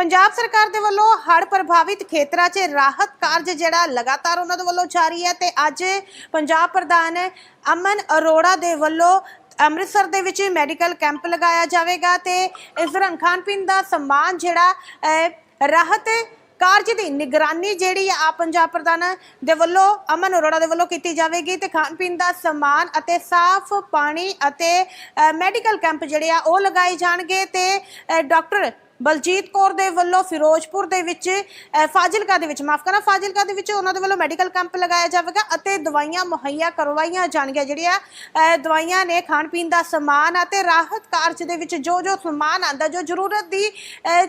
ਪੰਜਾਬ ਸਰਕਾਰ ਦੇ ਵੱਲੋਂ ਹੜ੍ਹ ਪ੍ਰਭਾਵਿਤ ਖੇਤਰਾਂ 'ਚ ਰਾਹਤ ਕਾਰਜ ਜਿਹੜਾ ਲਗਾਤਾਰ ਉਹਨਾਂ ਦੇ ਵੱਲੋਂ ਜਾਰੀ ਹੈ ਤੇ ਅੱਜ ਪੰਜਾਬ ਪ੍ਰਧਾਨ ਅਮਨ ਅਰੋੜਾ ਦੇ ਵੱਲੋਂ ਅੰਮ੍ਰਿਤਸਰ ਦੇ ਵਿੱਚ ਮੈਡੀਕਲ ਕੈਂਪ ਲਗਾਇਆ ਜਾਵੇਗਾ ਤੇ ਇਸ ਦੌਰਾਨ ਖਾਣ ਪੀਣ ਦਾ ਸਮਾਨ ਜਿਹੜਾ ਅਹ, ਰਾਹਤ ਕਾਰਜ ਦੀ ਨਿਗਰਾਨੀ ਜਿਹੜੀ ਆ ਆਪ ਪੰਜਾਬ ਪ੍ਰਧਾਨ ਦੇ ਵੱਲੋਂ ਅਮਨ ਅਰੋੜਾ ਦੇ ਵੱਲੋਂ ਕੀਤੀ ਜਾਵੇਗੀ ਤੇ ਖਾਣ ਪੀਣ ਦਾ ਸਮਾਨ ਅਤੇ ਸਾਫ਼ ਪਾਣੀ ਅਤੇ ਮੈਡੀਕਲ ਕੈਂਪ ਜਿਹੜੇ ਆ ਉਹ ਲਗਾਏ ਜਾਣਗੇ ਤੇ ਅ, ਡਾਕਟਰ ਬਲਜੀਤ ਕੌਰ ਦੇ ਵੱਲੋਂ ਫਿਰੋਜ਼ਪੁਰ ਦੇ ਵਿੱਚ ਫਾਜ਼ਿਲਕਾ ਦੇ ਵਿੱਚ, ਮਾਫ ਕਰਨਾ, ਫਾਜ਼ਿਲਕਾ ਦੇ ਵਿੱਚ ਉਹਨਾਂ ਦੇ ਵੱਲੋਂ ਮੈਡੀਕਲ ਕੈਂਪ ਲਗਾਇਆ ਜਾਵੇਗਾ ਅਤੇ ਦਵਾਈਆਂ ਮੁਹੱਈਆ ਕਰਵਾਈਆਂ ਜਾਣਗੀਆਂ। ਜਿਹੜੀਆਂ ਦਵਾਈਆਂ ਨੇ ਖਾਣ ਪੀਣ ਦਾ ਸਮਾਨ ਅਤੇ ਰਾਹਤ ਕਾਰਜ ਦੇ ਵਿੱਚ ਜੋ ਜੋ ਸਮਾਨ ਆਂਦਾ ਜੋ ਜ਼ਰੂਰਤ ਦੀ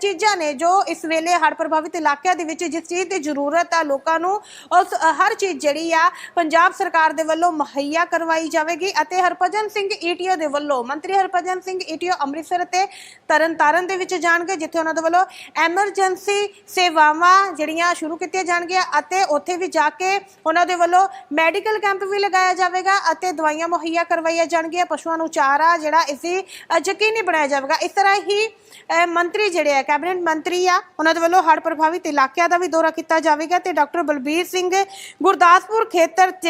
ਚੀਜ਼ਾਂ ਨੇ, ਜੋ ਇਸ ਵੇਲੇ ਹੜ੍ਹ ਪ੍ਰਭਾਵਿਤ ਇਲਾਕਿਆਂ ਦੇ ਵਿੱਚ ਜਿਸ ਚੀਜ਼ ਦੀ ਜ਼ਰੂਰਤ ਆ, ਲੋਕਾਂ ਨੂੰ ਉਸ ਹਰ ਚੀਜ਼ ਜਿਹੜੀ ਆ, ਪੰਜਾਬ ਸਰਕਾਰ ਦੇ ਵੱਲੋਂ ਮੁਹੱਈਆ ਕਰਵਾਈ ਜਾਵੇਗੀ ਅਤੇ ਹਰਭਜਨ ਸਿੰਘ ਈਟੀਓ ਦੇ ਵੱਲੋਂ ਮੰਤਰੀ ਹਰਭਜਨ ਸਿੰਘ ਈਟੀਓ ਅੰਮ੍ਰਿਤਸਰ ਤੇ ਤਰਨਤਾਰਨ ਦੇ ਵਿੱਚ ਜਾਣਗੇ ਜਿੱਥੇ ਉਹਨਾਂ ਦੇ ਵੱਲੋਂ ਐਮਰਜੈਂਸੀ ਸੇਵਾਵਾਂ ਜਿਹੜੀਆਂ ਸ਼ੁਰੂ ਕੀਤੀਆਂ ਜਾਣਗੀਆਂ ਅਤੇ ਉੱਥੇ ਵੀ ਜਾ ਕੇ ਉਹਨਾਂ ਦੇ ਵੱਲੋਂ ਮੈਡੀਕਲ ਕੈਂਪ ਵੀ ਲਗਾਇਆ ਜਾਵੇਗਾ ਅਤੇ ਦਵਾਈਆਂ ਮੁਹੱਈਆ ਕਰਵਾਈਆਂ ਜਾਣਗੀਆਂ ਪਸ਼ੂਆਂ ਨੂੰ ਚਾਰਾ ਜਿਹੜਾ ਇਸ ਅ, ਯਕੀਨੀ ਬਣਾਇਆ ਜਾਵੇਗਾ। ਇਸ ਤਰ੍ਹਾਂ ਹੀ ਮੰਤਰੀ ਜਿਹੜੇ ਆ ਕੈਬਨਿਟ ਮੰਤਰੀ ਆ ਉਹਨਾਂ ਦੇ ਵੱਲੋਂ ਹੜ੍ਹ ਪ੍ਰਭਾਵਿਤ ਇਲਾਕਿਆਂ ਦਾ ਵੀ ਦੌਰਾ ਕੀਤਾ ਜਾਵੇਗਾ ਤੇ ਡਾਕਟਰ ਬਲਬੀਰ ਸਿੰਘ ਗੁਰਦਾਸਪੁਰ ਖੇਤਰ 'ਚ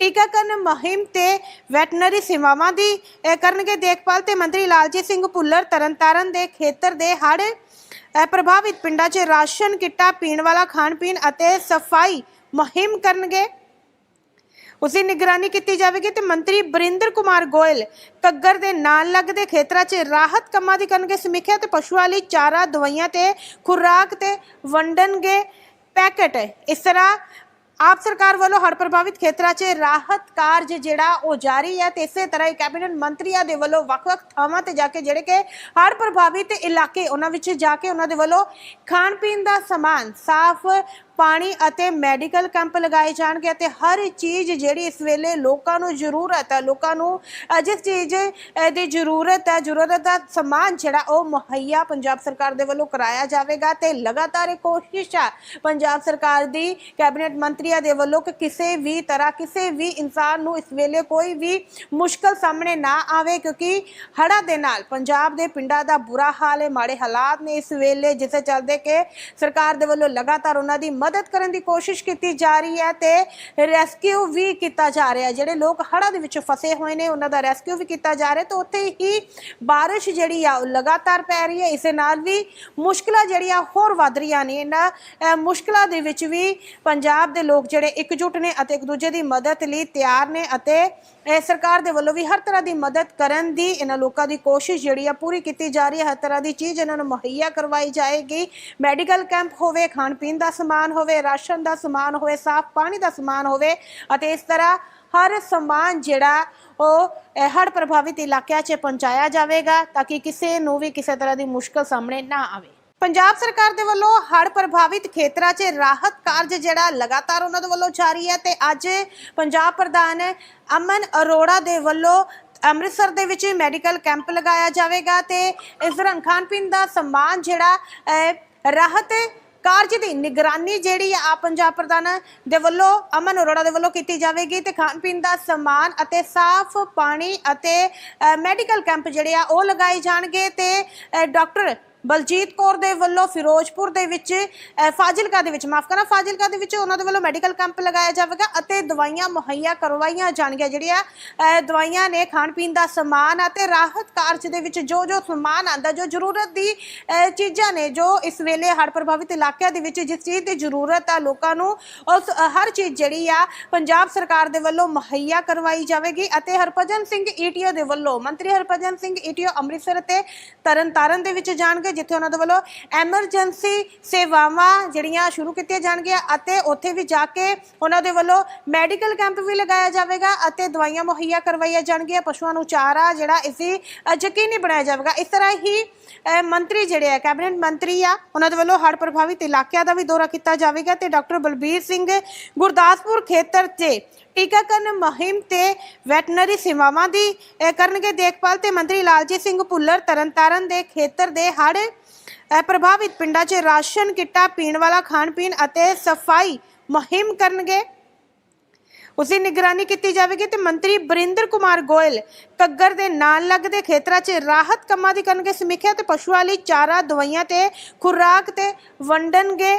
ਟੀਕਾਕਰਨ ਮੁਹਿੰਮ ਤੇ ਵੈਟਰਨਰੀ ਸੇਵਾਵਾਂ ਦੀ ਅ, ਕਰਨਗੇ ਦੇਖਭਾਲ ਤੇ ਮੰਤਰੀ ਲਾਲਜੀਤ ਸਿੰਘ ਭੁੱਲਰ ਤਰਨਤਾਰਨ ਦੇ ਖੇਤਰ ਦੇ ਹੜ੍ਹ ਅ, ਪ੍ਰਭਾਵਿਤ ਪਿੰਡਾਂ 'ਚ ਰਾਸ਼ਨ ਕਿੱਟਾਂ ਪੀਣ ਵਾਲਾ ਖਾਣ ਪੀਣ ਅਤੇ ਸਫ਼ਾਈ ਮੁਹਿੰਮ ਕਰਨਗੇ। ਉਸੇ ਨਿਗਰਾਨੀ ਕੀਤੀ ਜਾਵੇਗੀ ਤੇ ਮੰਤਰੀ ਬਰਿੰਦਰ ਕੁਮਾਰ ਗੋਇਲ ਕੱਗਰ ਦੇ ਨਾਲ ਲੱਗਦੇ ਖੇਤਰਾਂ 'ਚ ਰਾਹਤ ਕੰਮਾਂ ਦੀ ਕਰਨਗੇ ਸਮੀਖਿਆ ਤੇ ਪਸ਼ੂਆਂ ਲਈ ਚਾਰਾ ਦਵਾਈਆਂ ਤੇ ਖੁਰਾਕ ਤੇ ਵੰਡਣਗੇ ਪੈਕਟ। ਇਸ ਤਰ੍ਹਾਂ ਆਪ ਸਰਕਾਰ ਵੱਲੋਂ ਹੜ੍ਹ ਪ੍ਰਭਾਵਿਤ ਖੇਤਰਾਂ 'ਚ ਰਾਹਤ ਕਾਰਜ ਜਿਹੜਾ ਉਹ ਜਾਰੀ ਹੈ ਤੇ ਇਸੇ ਤਰ੍ਹਾਂ ਹੀ ਕੈਬਨਿਟ ਮੰਤਰੀਆਂ ਦੇ ਵੱਲੋਂ ਵੱਖ-ਵੱਖ ਥਾਵਾਂ ਤੇ ਜਾ ਕੇ ਜਿਹੜੇ ਕਿ ਹੜ੍ਹ ਪ੍ਰਭਾਵਿਤ ਇਲਾਕੇ ਉਹਨਾਂ ਵਿੱਚ ਜਾ ਕੇ ਉਹਨਾਂ ਦੇ ਵੱਲੋਂ ਖਾਣ ਪੀਣ ਦਾ ਸਮਾਨ ਸਾਫ਼ ਪਾਣੀ ਅਤੇ ਮੈਡੀਕਲ ਕੈਂਪ ਲਗਾਏ ਜਾਣਗੇ ਅਤੇ ਹਰ ਚੀਜ਼ ਜਿਹੜੀ ਇਸ ਵੇਲੇ ਲੋਕਾਂ ਨੂੰ ਜ਼ਰੂਰਤ ਹੈ, ਲੋਕਾਂ ਨੂੰ ਜਿਸ ਚੀਜ਼ ਦੀ ਜ਼ਰੂਰਤ ਹੈ, ਜ਼ਰੂਰਤ ਦਾ ਸਮਾਨ ਜਿਹੜਾ ਉਹ ਮੁਹੱਈਆ ਪੰਜਾਬ ਸਰਕਾਰ ਦੇ ਵੱਲੋਂ ਕਰਾਇਆ ਜਾਵੇਗਾ ਤੇ ਲਗਾਤਾਰ ਇਹ ਕੋਸ਼ਿਸ਼ ਹੈ ਪੰਜਾਬ ਸਰਕਾਰ ਦੀ, ਕੈਬਨਿਟ ਮੰਤਰੀਆਂ ਦੇ ਵੱਲੋਂ ਕਿ ਕਿਸੇ ਵੀ ਤਰ੍ਹਾਂ, ਕਿਸੇ ਵੀ ਇਨਸਾਨ ਨੂੰ ਇਸ ਵੇਲੇ ਕੋਈ ਵੀ ਮੁਸ਼ਕਲ ਸਾਹਮਣੇ ਨਾ ਆਵੇ ਕਿਉਂਕਿ ਹੜ੍ਹਾਂ ਦੇ ਨਾਲ ਪੰਜਾਬ ਦੇ ਪਿੰਡਾਂ ਦਾ ਬੁਰਾ ਹਾਲ ਹੈ, ਮਾੜੇ ਹਾਲਾਤ ਨੇ ਇਸ ਵੇਲੇ, ਜਿਸੇ ਚੱਲਦੇ ਕਿ ਸਰਕਾਰ ਦੇ ਵੱਲੋਂ ਲਗਾਤਾਰ ਉਹਨਾਂ ਦੀ ਮਦਦ ਕਰਨ ਦੀ ਕੋਸ਼ਿਸ਼ ਕੀਤੀ ਜਾ ਰਹੀ ਹੈ ਤੇ ਰੈਸਕਿਊ ਵੀ ਕੀਤਾ ਜਾ ਰਿਹਾ। ਜਿਹੜੇ ਲੋਕ ਹੜ੍ਹਾਂ ਦੇ ਵਿੱਚ ਫਸੇ ਹੋਏ ਨੇ ਉਹਨਾਂ ਦਾ ਰੈਸਕਿਊ ਵੀ ਕੀਤਾ ਜਾ ਰਿਹਾ ਤੇ ਉੱਥੇ ਹੀ ਬਾਰਿਸ਼ ਜਿਹੜੀ ਆ ਉਹ ਲਗਾਤਾਰ ਪੈ ਰਹੀ ਹੈ। ਇਸੇ ਨਾਲ ਵੀ ਮੁਸ਼ਕਲਾਂ ਜਿਹੜੀਆਂ ਹੋਰ ਵੱਧ ਰਹੀਆਂ ਨੇ। ਇਹਨਾਂ ਅਹ, ਮੁਸ਼ਕਲਾਂ ਦੇ ਵਿੱਚ ਵੀ ਪੰਜਾਬ ਦੇ ਲੋਕ ਜਿਹੜੇ ਇਕਜੁੱਟ ਨੇ ਅਤੇ ਇੱਕ ਦੂਜੇ ਦੀ ਮਦਦ ਲਈ ਤਿਆਰ ਨੇ ਅਤੇ ਇਹ ਸਰਕਾਰ ਦੇ ਵੱਲੋਂ ਵੀ ਹਰ ਤਰ੍ਹਾਂ ਦੀ ਮਦਦ ਕਰਨ ਦੀ ਇਹਨਾਂ ਲੋਕਾਂ ਦੀ ਕੋਸ਼ਿਸ਼ ਜਿਹੜੀ ਆ ਪੂਰੀ ਕੀਤੀ ਜਾ ਰਹੀ ਹੈ। ਹਰ ਤਰ੍ਹਾਂ ਦੀ ਚੀਜ਼ ਇਹਨਾਂ ਨੂੰ ਮੁਹੱਈਆ ਕਰਵਾਈ ਜਾਏਗੀ। ਮੈਡੀਕਲ ਕੈਂਪ ਹੋਵੇ, ਖਾਣ ਪੀਣ ਦਾ ਸਮਾਨ ਹੋਵੇ, ਰਾਸ਼ਨ ਦਾ ਸਮਾਨ ਹੋਵੇ, ਸਾਫ਼ ਪਾਣੀ ਦਾ ਸਮਾਨ ਹੋਵੇ ਅਤੇ ਇਸ ਤਰ੍ਹਾਂ ਹਰ ਸਮਾਨ ਜਿਹੜਾ ਉਹ, ਇਹ ਹੜ੍ਹ ਪ੍ਰਭਾਵਿਤ ਇਲਾਕਿਆਂ 'ਚ ਪਹੁੰਚਾਇਆ ਜਾਵੇਗਾ ਤਾਂ ਕਿ ਕਿਸੇ ਨੂੰ ਵੀ ਕਿਸੇ ਤਰ੍ਹਾਂ ਦੀ ਮੁਸ਼ਕਲ ਸਾਹਮਣੇ ਨਾ ਆਵੇ। ਪੰਜਾਬ ਸਰਕਾਰ ਦੇ ਵੱਲੋਂ ਹੜ੍ਹ ਪ੍ਰਭਾਵਿਤ ਖੇਤਰਾਂ 'ਚ ਰਾਹਤ ਕਾਰਜ ਜਿਹੜਾ ਲਗਾਤਾਰ ਉਹਨਾਂ ਦੇ ਵੱਲੋਂ ਜਾਰੀ ਹੈ ਤੇ ਅੱਜ ਪੰਜਾਬ ਪ੍ਰਧਾਨ ਅਮਨ ਅਰੋੜਾ ਦੇ ਵੱਲੋਂ ਅੰਮ੍ਰਿਤਸਰ ਦੇ ਵਿੱਚ ਮੈਡੀਕਲ ਕੈਂਪ ਲਗਾਇਆ ਜਾਵੇਗਾ ਤੇ ਇਸ ਦੌਰਾਨ ਖਾਣ ਪੀਣ ਦਾ ਸਮਾਨ ਜਿਹੜਾ ਅਹ, ਰਾਹਤ ਕਾਰਜ ਦੀ ਨਿਗਰਾਨੀ ਜਿਹੜੀ ਆ ਪੰਜਾਬ ਪ੍ਰਧਾਨ ਦੇ ਵੱਲੋਂ ਅਮਨ ਅਰੋੜਾ ਦੇ ਵੱਲੋਂ ਕੀਤੀ ਜਾਵੇਗੀ ਤੇ ਖਾਣ ਪੀਣ ਦਾ ਸਮਾਨ ਅਤੇ ਸਾਫ਼ ਪਾਣੀ ਅਤੇ ਮੈਡੀਕਲ ਕੈਂਪ ਜਿਹੜੇ ਆ ਉਹ ਲਗਾਏ ਜਾਣਗੇ ਤੇ ਅ, ਡਾਕਟਰ ਬਲਜੀਤ ਕੌਰ ਦੇ ਵੱਲੋਂ ਫਿਰੋਜ਼ਪੁਰ ਦੇ ਵਿੱਚ ਫਾਜ਼ਿਲਕਾ ਦੇ ਵਿੱਚ, ਮਾਫ ਕਰਨਾ, ਫਾਜ਼ਿਲਕਾ ਦੇ ਵਿੱਚ ਉਹਨਾਂ ਦੇ ਵੱਲੋਂ ਮੈਡੀਕਲ ਕੈਂਪ ਲਗਾਇਆ ਜਾਵੇਗਾ ਅਤੇ ਦਵਾਈਆਂ ਮੁਹੱਈਆ ਕਰਵਾਈਆਂ ਜਾਣਗੀਆਂ, ਜਿਹੜੀਆਂ ਦਵਾਈਆਂ ਨੇ ਖਾਣ ਪੀਣ ਦਾ ਸਮਾਨ ਅਤੇ ਰਾਹਤ ਕਾਰਜ ਦੇ ਵਿੱਚ ਜੋ ਜੋ ਸਮਾਨ ਆਂਦਾ ਜੋ ਜ਼ਰੂਰਤ ਦੀ ਚੀਜ਼ਾਂ ਨੇ, ਜੋ ਇਸ ਵੇਲੇ ਹੜ੍ਹ ਪ੍ਰਭਾਵਿਤ ਇਲਾਕਿਆਂ ਦੇ ਵਿੱਚ ਜਿਸ ਚੀਜ਼ ਦੀ ਜ਼ਰੂਰਤ ਆ, ਲੋਕਾਂ ਨੂੰ ਉਸ ਹਰ ਚੀਜ਼ ਜਿਹੜੀ ਆ, ਪੰਜਾਬ ਸਰਕਾਰ ਦੇ ਵੱਲੋਂ ਮੁਹੱਈਆ ਕਰਵਾਈ ਜਾਵੇਗੀ ਅਤੇ ਹਰਭਜਨ ਸਿੰਘ ਈਟੀਓ ਦੇ ਵੱਲੋਂ, ਮੰਤਰੀ ਹਰਭਜਨ ਸਿੰਘ ਈਟੀਓ ਅੰਮ੍ਰਿਤਸਰ ਤੇ ਤਰਨਤਾਰਨ ਦੇ ਵਿੱਚ ਜਾਣਗੇ ਜਿੱਥੇ ਉਹਨਾਂ ਦੇ ਵੱਲੋਂ ਐਮਰਜੈਂਸੀ ਸੇਵਾਵਾਂ ਜਿਹੜੀਆਂ ਸ਼ੁਰੂ ਕੀਤੀਆਂ ਜਾਣਗੀਆਂ ਅਤੇ ਉੱਥੇ ਵੀ ਜਾ ਕੇ ਉਹਨਾਂ ਦੇ ਵੱਲੋਂ ਮੈਡੀਕਲ ਕੈਂਪ ਵੀ ਲਗਾਇਆ ਜਾਵੇਗਾ ਅਤੇ ਦਵਾਈਆਂ ਮੁਹੱਈਆ ਕਰਵਾਈਆਂ ਜਾਣਗੀਆਂ, ਪਸ਼ੂਆਂ ਨੂੰ ਚਾਰਾ ਜਿਹੜਾ ਇਸੇ ਯਕੀਨੀ ਬਣਾਇਆ ਜਾਵੇਗਾ। ਇਸ ਤਰ੍ਹਾਂ ਹੀ ਮੰਤਰੀ ਜਿਹੜੇ ਆ, ਕੈਬਨਿਟ ਮੰਤਰੀ ਆ, ਉਹਨਾਂ ਦੇ ਵੱਲੋਂ ਹੜ੍ਹ ਪ੍ਰਭਾਵਿਤ ਇਲਾਕਿਆਂ ਦਾ ਵੀ ਦੌਰਾ ਕੀਤਾ ਜਾਵੇਗਾ ਤੇ ਡਾਕਟਰ ਬਲਬੀਰ ਸਿੰਘ ਗੁਰਦਾਸਪੁਰ ਖੇਤਰ 'ਚ ਟੀਕਾਕਰਨ ਮੁਹਿੰਮ ਤੇ ਵੈਟਰਨਰੀ ਸੇਵਾਵਾਂ ਦੀ ਅ, ਕਰਨਗੇ ਦੇਖਭਾਲ ਤੇ ਮੰਤਰੀ ਲਾਲਜੀਤ ਸਿੰਘ ਭੁੱਲਰ ਤਰਨਤਾਰਨ ਦੇ ਖੇਤਰ ਦੇ ਹੜ੍ਹ ਅ, ਪ੍ਰਭਾਵਿਤ ਪਿੰਡਾਂ 'ਚ ਰਾਸ਼ਨ ਕਿੱਟਾਂ ਪੀਣ ਵਾਲਾ ਖਾਣ ਪੀਣ ਅਤੇ ਸਫ਼ਾਈ ਮੁਹਿੰਮ ਕਰਨਗੇ। ਉਸ ਦੀ ਨਿਗਰਾਨੀ ਕੀਤੀ ਜਾਵੇਗੀ ਤੇ ਮੰਤਰੀ ਬਰਿੰਦਰ ਕੁਮਾਰ ਗੋਇਲ ਕੱਗਰ ਦੇ ਨਾਲ ਲੱਗਦੇ ਖੇਤਰਾਂ 'ਚ ਰਾਹਤ ਕੰਮਾਂ ਦੀ ਕਰਨਗੇ ਸਮੀਖਿਆ ਤੇ ਪਸ਼ੂਆਂ ਲਈ ਚਾਰਾ ਦਵਾਈਆਂ ਤੇ ਖੁਰਾਕ ਤੇ ਵੰਡਣਗੇ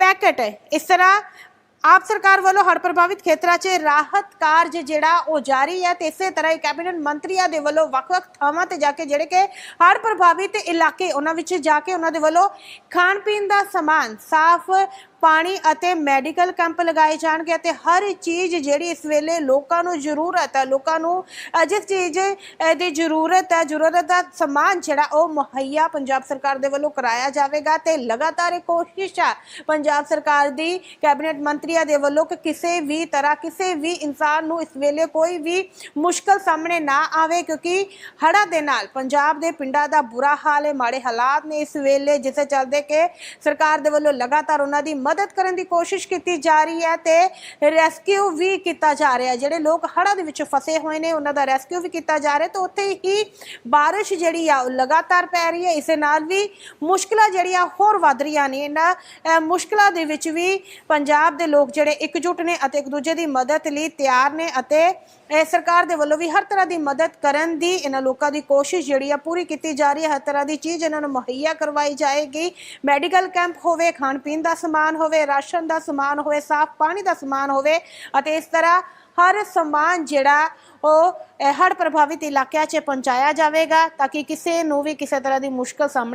ਪੈਕਟ। ਇਸ ਤਰ੍ਹਾਂ ਆਪ ਸਰਕਾਰ ਵੱਲੋਂ ਹੜ੍ਹ ਪ੍ਰਭਾਵਿਤ ਖੇਤਰਾਂ 'ਚ ਰਾਹਤ ਕਾਰਜ ਜਿਹੜਾ ਉਹ ਜਾਰੀ ਹੈ ਤੇ ਇਸੇ ਤਰ੍ਹਾਂ ਹੀ ਕੈਬਨਿਟ ਮੰਤਰੀਆਂ ਦੇ ਵੱਲੋਂ ਵੱਖ-ਵੱਖ ਥਾਵਾਂ ਤੇ ਜਾ ਕੇ ਜਿਹੜੇ ਕਿ ਹੜ੍ਹ ਪ੍ਰਭਾਵਿਤ ਇਲਾਕੇ ਉਹਨਾਂ ਵਿੱਚ ਜਾ ਕੇ ਉਹਨਾਂ ਦੇ ਵੱਲੋਂ ਖਾਣ ਪੀਣ ਦਾ ਸਮਾਨ ਸਾਫ਼ ਪਾਣੀ ਅਤੇ ਮੈਡੀਕਲ ਕੈਂਪ ਲਗਾਏ ਜਾਣਗੇ ਅਤੇ ਹਰ ਚੀਜ਼ ਜਿਹੜੀ ਇਸ ਵੇਲੇ ਲੋਕਾਂ ਨੂੰ ਜ਼ਰੂਰਤ ਹੈ, ਲੋਕਾਂ ਨੂੰ ਜਿਸ ਚੀਜ਼ ਦੀ ਜ਼ਰੂਰਤ ਹੈ, ਜ਼ਰੂਰਤ ਦਾ ਸਮਾਨ ਜਿਹੜਾ ਉਹ ਮੁਹੱਈਆ ਪੰਜਾਬ ਸਰਕਾਰ ਦੇ ਵੱਲੋਂ ਕਰਾਇਆ ਜਾਵੇਗਾ ਤੇ ਲਗਾਤਾਰ ਇਹ ਕੋਸ਼ਿਸ਼ ਹੈ ਪੰਜਾਬ ਸਰਕਾਰ ਦੀ, ਕੈਬਨਿਟ ਮੰਤਰੀਆਂ ਦੇ ਵੱਲੋਂ ਕਿ ਕਿਸੇ ਵੀ ਤਰ੍ਹਾਂ, ਕਿਸੇ ਵੀ ਇਨਸਾਨ ਨੂੰ ਇਸ ਵੇਲੇ ਕੋਈ ਵੀ ਮੁਸ਼ਕਲ ਸਾਹਮਣੇ ਨਾ ਆਵੇ ਕਿਉਂਕਿ ਹੜ੍ਹਾਂ ਦੇ ਨਾਲ ਪੰਜਾਬ ਦੇ ਪਿੰਡਾਂ ਦਾ ਬੁਰਾ ਹਾਲ ਹੈ, ਮਾੜੇ ਹਾਲਾਤ ਨੇ ਇਸ ਵੇਲੇ, ਜਿਸੇ ਚੱਲਦੇ ਕਿ ਸਰਕਾਰ ਦੇ ਵੱਲੋਂ ਲਗਾਤਾਰ ਉਹਨਾਂ ਦੀ ਮਦਦ ਮਦਦ ਕਰਨ ਦੀ ਕੋਸ਼ਿਸ਼ ਕੀਤੀ ਜਾ ਰਹੀ ਹੈ ਤੇ ਰੈਸਕਿਊ ਵੀ ਕੀਤਾ ਜਾ ਰਿਹਾ ਜਿਹੜੇ ਲੋਕ ਹੜ੍ਹਾਂ ਦੇ ਵਿੱਚ ਫਸੇ ਹੋਏ ਨੇ ਉਹਨਾਂ ਦਾ ਰੈਸਕਿਊ ਵੀ ਕੀਤਾ ਜਾ ਰਿਹਾ ਤੇ ਉੱਥੇ ਹੀ ਬਾਰਿਸ਼ ਜਿਹੜੀ ਆ ਉਹ ਲਗਾਤਾਰ ਪੈ ਰਹੀ ਹੈ। ਇਸੇ ਨਾਲ ਵੀ ਮੁਸ਼ਕਲਾਂ ਜਿਹੜੀਆਂ ਹੋਰ ਵੱਧ ਰਹੀਆਂ ਨੇ। ਇਹਨਾਂ ਅਹ, ਮੁਸ਼ਕਲਾਂ ਦੇ ਵਿੱਚ ਵੀ ਪੰਜਾਬ ਦੇ ਲੋਕ ਜਿਹੜੇ ਇਕਜੁੱਟ ਨੇ ਅਤੇ ਇੱਕ ਦੂਜੇ ਦੀ ਮਦਦ ਲਈ ਤਿਆਰ ਨੇ ਅਤੇ ਸਰਕਾਰ ਦੇ ਵੱਲੋਂ ਵੀ ਹਰ ਤਰ੍ਹਾਂ ਦੀ ਮਦਦ ਕਰਨ ਦੀ ਇਹਨਾਂ ਲੋਕਾਂ ਦੀ ਕੋਸ਼ਿਸ਼ ਜਿਹੜੀ ਆ ਪੂਰੀ ਕੀਤੀ ਜਾ ਰਹੀ ਹੈ। ਹਰ ਤਰ੍ਹਾਂ ਦੀ ਚੀਜ਼ ਇਹਨਾਂ ਨੂੰ ਮੁਹੱਈਆ ਕਰਵਾਈ ਜਾਏਗੀ। ਮੈਡੀਕਲ ਕੈਂਪ ਹੋਵੇ ਖਾਣ ਪੀਣ ਦਾ ਸਮਾਨ ਹੋਵੇ, ਰਾਸ਼ਨ ਦਾ ਸਮਾਨ ਹੋਵੇ, ਸਾਫ਼ ਪਾਣੀ ਦਾ ਸਮਾਨ ਹੋਵੇ ਅਤੇ ਇਸ ਤਰ੍ਹਾਂ ਹਰ ਸਮਾਨ ਜਿਹੜਾ ਉਹ, ਇਹ ਹੜ੍ਹ ਪ੍ਰਭਾਵਿਤ ਇਲਾਕਿਆਂ 'ਚ ਪਹੁੰਚਾਇਆ ਜਾਵੇਗਾ ਤਾਂ ਕਿ ਕਿਸੇ ਨੂੰ ਵੀ ਕਿਸੇ ਤਰ੍ਹਾਂ ਦੀ ਮੁਸ਼ਕਲ ਸਾਹਮਣੇ